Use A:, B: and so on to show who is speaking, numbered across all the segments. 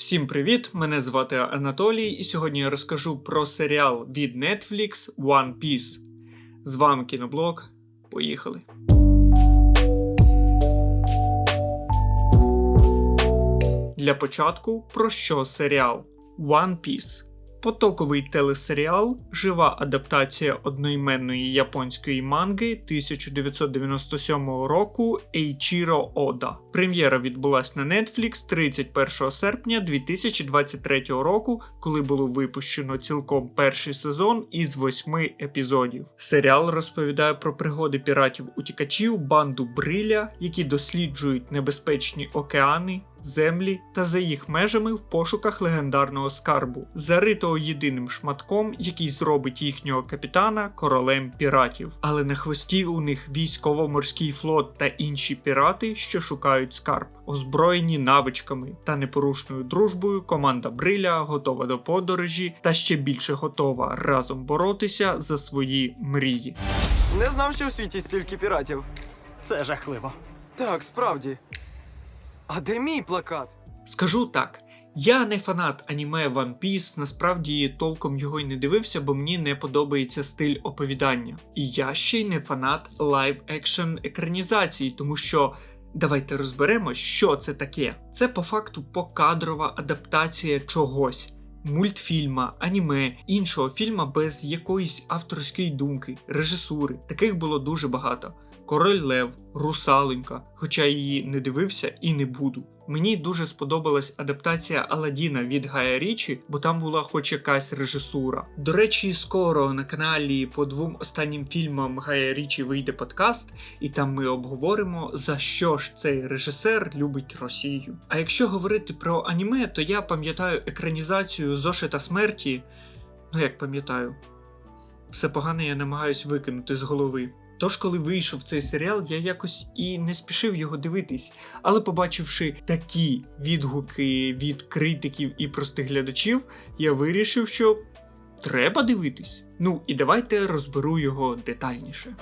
A: Всім привіт! Мене звати Анатолій, і сьогодні я розкажу про серіал від Netflix One Piece. З вами кіноблог. Поїхали. Для початку про що серіал One Piece. Потоковий телесеріал, жива адаптація одноіменної японської манги 1997 року Ейчіро Ода. Прем'єра відбулась на Netflix 31 серпня 2023 року, коли було випущено цілком перший сезон із восьми епізодів. Серіал розповідає про пригоди піратів-утікачів, банду Бриля, які досліджують небезпечні океани, землі та за їх межами в пошуках легендарного скарбу, заритого єдиним шматком, який зробить їхнього капітана королем піратів. Але на хвості у них військово-морський флот та інші пірати, що шукають скарб, озброєні навичками та непорушною дружбою. Команда Бриля готова до подорожі та ще більше готова разом боротися за свої мрії.
B: Не знав, що у світі стільки піратів.
C: Це жахливо.
B: Так, справді. А де мій плакат?
A: Скажу так, я не фанат аніме One Piece, насправді толком його й не дивився, бо мені не подобається стиль оповідання. І я ще й не фанат лайв екшн екранізації, тому що. Давайте розберемо, що це таке. Це по факту покадрова адаптація чогось. Мультфільма, аніме, іншого фільма без якоїсь авторської думки, режисури. Таких було дуже багато. Король Лев, Русалонька, хоча її не дивився і не буду. Мені дуже сподобалась адаптація Аладдіна від Гая Річі, бо там була хоч якась режисура. До речі, скоро на каналі по двом останнім фільмам Гая Річі вийде подкаст, і там ми обговоримо, за що ж цей режисер любить Росію. А якщо говорити про аніме, то я пам'ятаю екранізацію Зошита смерті. Ну як пам'ятаю, все погане я намагаюсь викинути з голови. Тож, коли вийшов цей серіал, я якось і не спішив його дивитись. Але побачивши такі відгуки від критиків і простих глядачів, я вирішив, що треба дивитись. Ну і давайте розберу його детальніше.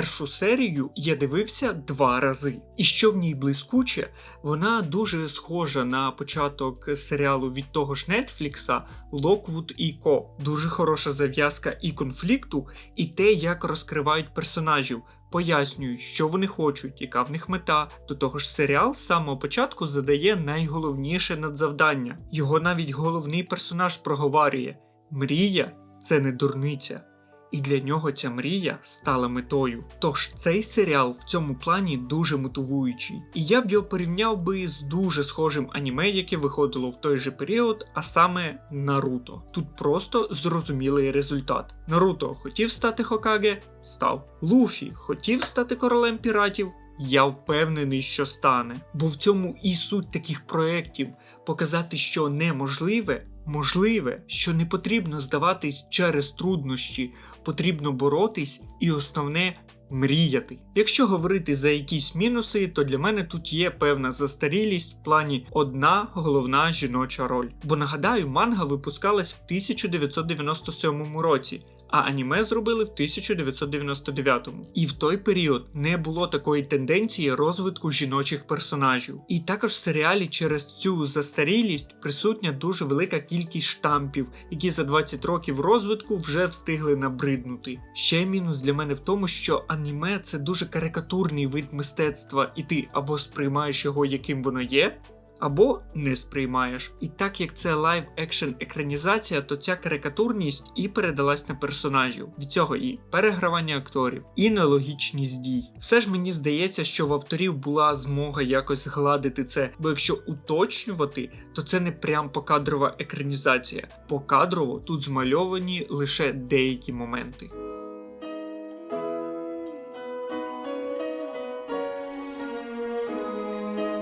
A: Першу серію я дивився два рази. І що в ній блискуче, вона дуже схожа на початок серіалу від того ж Нетфлікса Локвуд і Ко. Дуже хороша зав'язка і конфлікту, і те, як розкривають персонажів. Пояснюють, що вони хочуть, яка в них мета. До того ж, серіал з самого початку задає найголовніше надзавдання. Його навіть головний персонаж проговарює: мрія це не дурниця. І для нього ця мрія стала метою. Тож цей серіал в цьому плані дуже мотивуючий. І я б його порівняв би з дуже схожим аніме, яке виходило в той же період, а саме Наруто. Тут просто зрозумілий результат. Наруто хотів стати Хокаге, став. Луфі хотів стати королем піратів. Я впевнений, що стане. Бо в цьому і суть таких проєктів показати, що неможливе, можливе, що не потрібно здаватись через труднощі, потрібно боротись і основне мріяти. Якщо говорити за якісь мінуси, то для мене тут є певна застарілість в плані одна головна жіноча роль. Бо нагадаю, манга випускалась в 1997 році. А аніме зробили в 1999-му. І в той період не було такої тенденції розвитку жіночих персонажів. І також в серіалі через цю застарілість присутня дуже велика кількість штампів, які за 20 років розвитку вже встигли набриднути. Ще мінус для мене в тому, що аніме це дуже карикатурний вид мистецтва, і ти або сприймаєш його, яким воно є, або не сприймаєш. І так як це лайв екшн екранізація, то ця карикатурність і передалась на персонажів. Від цього і перегравання акторів, і нелогічність дій. Все ж мені здається, що в авторів була змога якось згладити це, бо якщо уточнювати, то це не прям покадрова екранізація. Покадрово тут змальовані лише деякі моменти.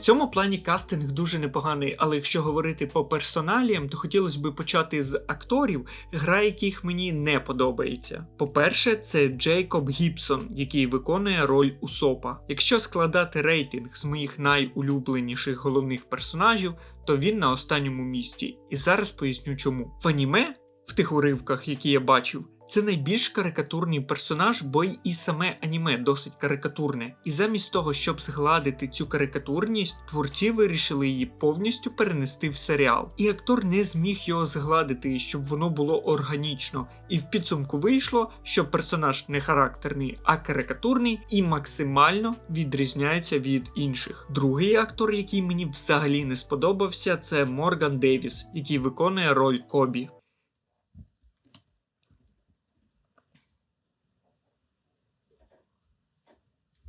A: Цьому плані кастинг дуже непоганий, але якщо говорити по персоналіям, то хотілося б почати з акторів, гра яких мені не подобається. По-перше, це Джейкоб Гібсон, який виконує роль Усопа. Якщо складати рейтинг з моїх найулюбленіших головних персонажів, то він на останньому місці. І зараз поясню чому. В аніме, в тих уривках, які я бачив, Це найбільш карикатурний персонаж, бо і саме аніме досить карикатурне. І замість того, щоб згладити цю карикатурність, творці вирішили її повністю перенести в серіал. І актор не зміг його згладити, щоб воно було органічно. І в підсумку вийшло, що персонаж не характерний, а карикатурний і максимально відрізняється від інших. Другий актор, який мені взагалі не сподобався, це Морган Девіс, який виконує роль Кобі.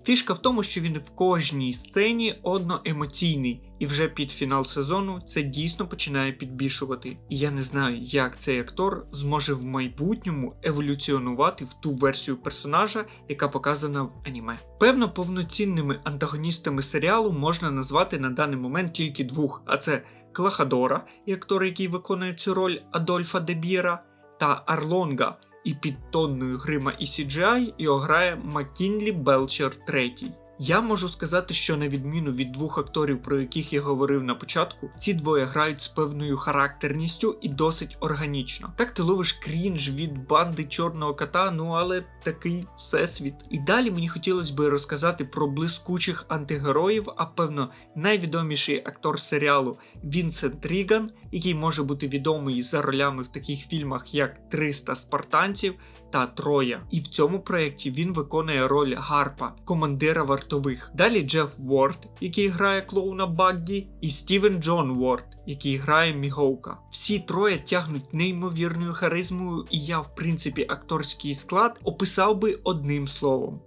A: Фішка в тому, що він в кожній сцені одноемоційний, і вже під фінал сезону це дійсно починає підбільшувати. І я не знаю, як цей актор зможе в майбутньому еволюціонувати в ту версію персонажа, яка показана в аніме. Певно, повноцінними антагоністами серіалу можна назвати на даний момент тільки двох: а це Клахадора, і актор, який виконує цю роль Адольфа Дебіра, та Арлонга. І під тонною грима і CGI його грає Маккінлі Белчер III. Я можу сказати, що на відміну від двох акторів, про яких я говорив на початку, ці двоє грають з певною характерністю і досить органічно. Так ти ловиш крінж від банди чорного кота, ну але такий всесвіт. І далі мені хотілося би розказати про блискучих антигероїв, а певно, найвідоміший актор серіалу Вінсент Ріган, який може бути відомий за ролями в таких фільмах, як 300 спартанців та Троя. І в цьому проєкті він виконує роль Гарпа, командира вартових. Далі Джеф Уорд, який грає клоуна Баггі, і Стівен Джон Уорд, який грає Міговка. Всі троє тягнуть неймовірною харизмою, і я, в принципі, акторський склад описав би одним словом.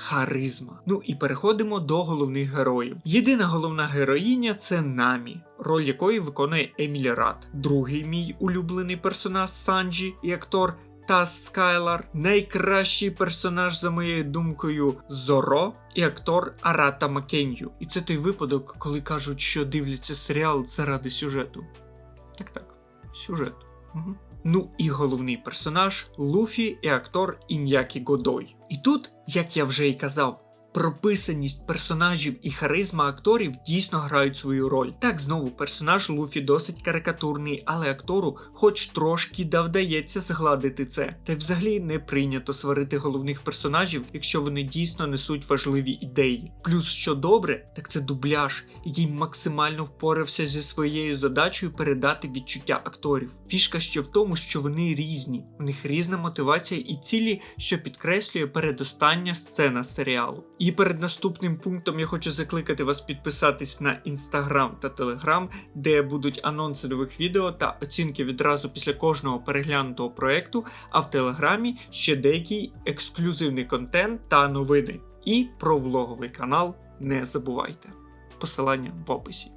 A: Харизма. Ну і переходимо до головних героїв. Єдина головна героїня це Намі, роль якої виконує Емілі Рат. Другий мій улюблений персонаж Санджі і актор Тас Скайлар, найкращий персонаж, за моєю думкою, Зоро і актор Арата Макенью. І це той випадок, коли кажуть, що дивляться серіал заради сюжету. Так так, сюжет. Угу. Ну і головний персонаж Луфі і актор Ін'які Годой. І тут, як я вже й казав, прописаність персонажів і харизма акторів дійсно грають свою роль. Так, знову персонаж Луфі досить карикатурний, але актору хоч трошки да вдається згладити це. Та й взагалі не прийнято сварити головних персонажів, якщо вони дійсно несуть важливі ідеї. Плюс, що добре, так це дубляж, який максимально впорався зі своєю задачею передати відчуття акторів. Фішка ще в тому, що вони різні, у них різна мотивація і цілі, що підкреслює передостання сцена серіалу. І перед наступним пунктом я хочу закликати вас підписатись на інстаграм та телеграм, де будуть анонси нових відео та оцінки відразу після кожного переглянутого проекту, а в телеграмі ще деякий ексклюзивний контент та новини. І про влоговий канал не забувайте. Посилання в описі.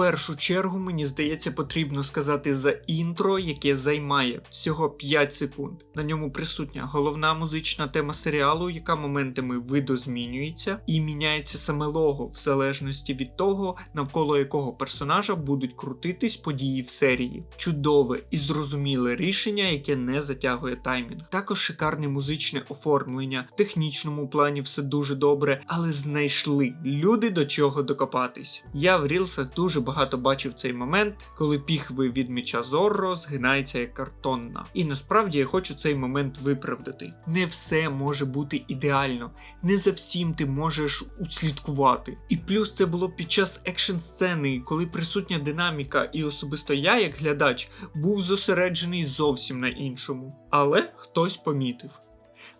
A: Першу чергу, мені здається, потрібно сказати за інтро, яке займає всього 5 секунд. На ньому присутня головна музична тема серіалу, яка моментами видозмінюється, і міняється саме лого, в залежності від того, навколо якого персонажа будуть крутитись події в серії. Чудове і зрозуміле рішення, яке не затягує таймінг. Також шикарне музичне оформлення. В технічному плані все дуже добре, але знайшли люди до чого докопатись. Я в рілсах дуже багато бачив цей момент, коли піхви від меча Зорро згинається як картонна. І насправді я хочу цей момент виправдати. Не все може бути ідеально, не за всім ти можеш услідкувати. І плюс це було під час екшн сцени, коли присутня динаміка, і особисто я, як глядач, був зосереджений зовсім на іншому. Але хтось помітив.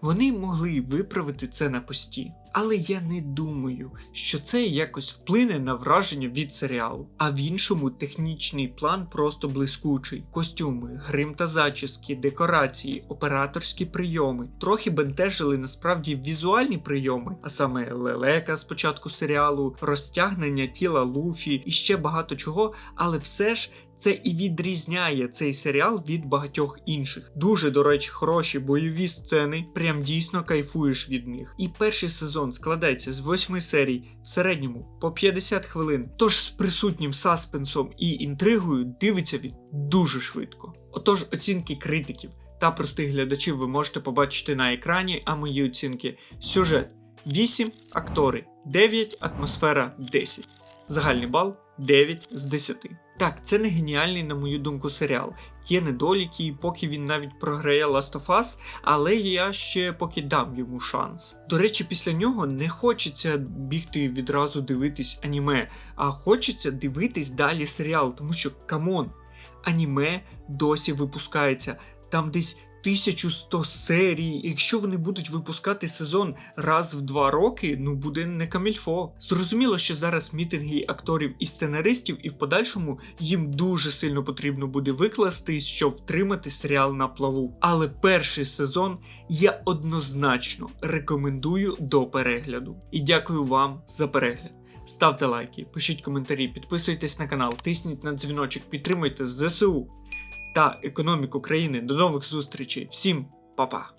A: Вони могли виправити це на пості. Але я не думаю, що це якось вплине на враження від серіалу. А в іншому технічний план просто блискучий: костюми, грим та зачіски, декорації, операторські прийоми. Трохи бентежили насправді візуальні прийоми, а саме лелека з початку серіалу, розтягнення тіла Луфі і ще багато чого, але все ж. Це і відрізняє цей серіал від багатьох інших. Дуже, до речі, хороші бойові сцени, прям дійсно кайфуєш від них. І перший сезон складається з 8 серій, в середньому по 50 хвилин. Тож з присутнім саспенсом і інтригою дивиться він дуже швидко. Отож, оцінки критиків та простих глядачів ви можете побачити на екрані, а мої оцінки сюжет 8 актори, 9 атмосфера 10. Загальний бал 9 з 10. Так, це не геніальний, на мою думку, серіал. Є недоліки, і поки він навіть програє Last of Us, але я ще поки дам йому шанс. До речі, після нього не хочеться бігти відразу дивитись аніме, а хочеться дивитись далі серіал, тому що камон, аніме досі випускається. Там десь 1100 серій. Якщо вони будуть випускати сезон раз в два роки, ну буде не камільфо. Зрозуміло, що зараз мітинги акторів і сценаристів, і в подальшому їм дуже сильно потрібно буде викласти, щоб втримати серіал на плаву. Але перший сезон я однозначно рекомендую до перегляду. І дякую вам за перегляд. Ставте лайки, пишіть коментарі, підписуйтесь на канал, тисніть на дзвіночок, підтримуйте ЗСУ та економіку країни. До нових зустрічей. Всім па-па!